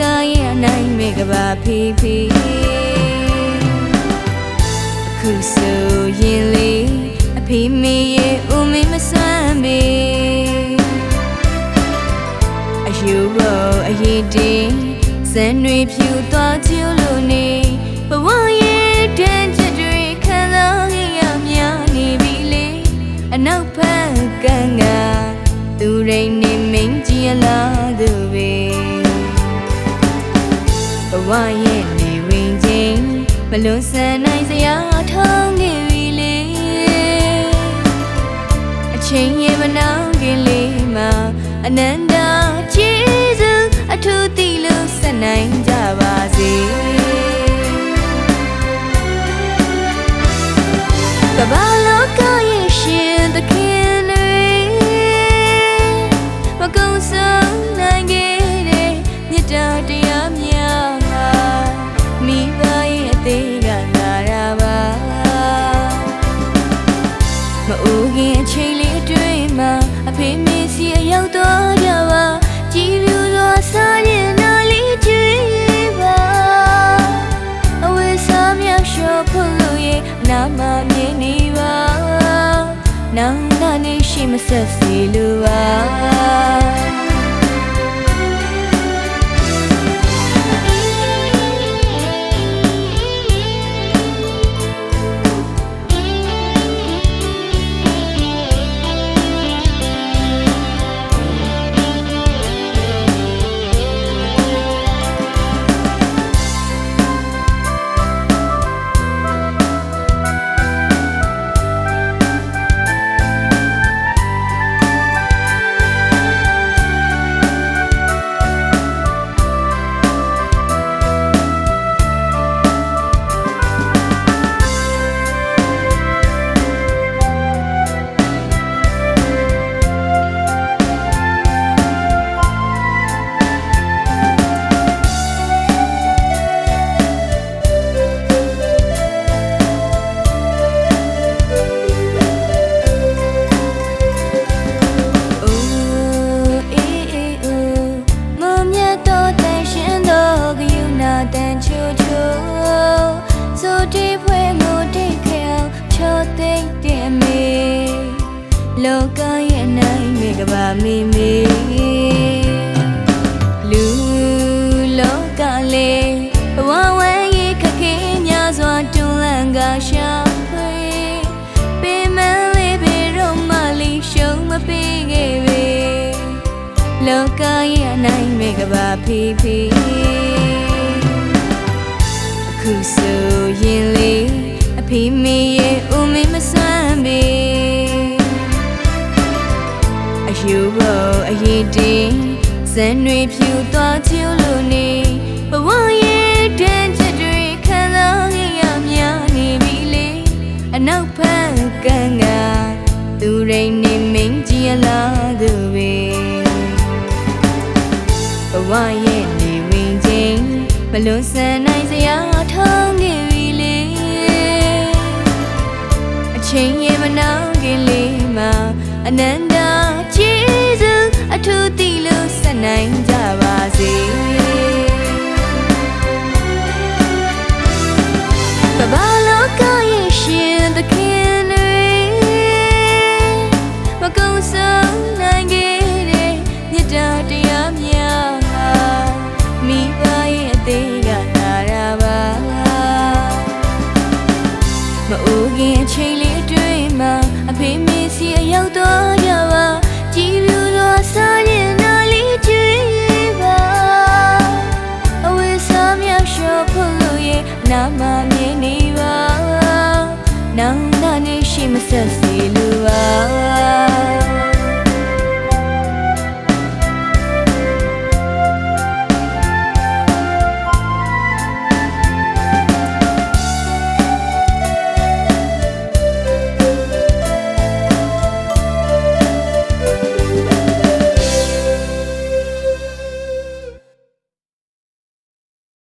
ကရဲ့နိုင်မေကဘာဖီဖီခုဆိုရင်လေအဖေမေရဲ့ဦးမင်းမစွမ်းပေအယူဘောအရေးတင်စံတွေဖြူသွားကြည့်လို့နေဘဝရဲ့တန်ချက်တွေခံစားရများနေပြီလေအနောက်ဖက်ကန်းကသူရိန်နေမင်းကြီးလာ ရဲ့နေဝင်ချင်းမလွန်ဆန်နိုင်စရာထောင်းနေပြီလေအချိန်ရဲ့မနှောင်းခင်လေးမှာအနန္တ အိုးခင်အချိန်လေးအတွင်းမှာအဖေမေစီအရောက်တော့ကြပါကြည်ပြူစွာစားရင်နာလေးကြွေးပါအဝေးစားမြရှော့ဖို့လို့ရဲ့နာမမြင်နေပါနောင်နာနေရှိမဆက်စီလိုပါ လောကရဲ့နိုင်မေကဘာမီမီလူလောကလေးဘဝဝမ်းရေးခက်ခဲများစွာတွန်းလှန်ကရှာဖွေပင်မလေးပေတော့မလီရှုံးမပေးခဲ့ပေလောကရဲ့အနိုင်မေကဘာဖီဖီအခုဆိုရင်လေအဖေမေရဲ့ဦးမင်းမစွမ်းပေ အယူဘောအရေးတင်စံတွေဖြူသွားချလို့နေဘဝရဲ့တန်ချက်တွေခံစားရများနေပြီလေအနောက်ဖက်ကန်းကသူရိန်နေမင်းကြီးလာသူပဲဘဝရဲ့နေဝင်ချင်းမလွန်ဆန်နိုင်စရာထောင်းနေပြီလေအချိန်ရဲ့မနှောင်းခင်လေးမှာအနန္တကျေး ခင်အချိန်လေးအတွင်းမှာအဖေမေစီအရောက်တော့ကြပါကြည်ပြူစွာစားရင်နာလေးကြွေးပါအဝေးစားမြောက်ရှော့ဖို့လို့ရဲ့နာမမြင်နေပါနောင်နာနေရှိမဆက်စီလိုပါ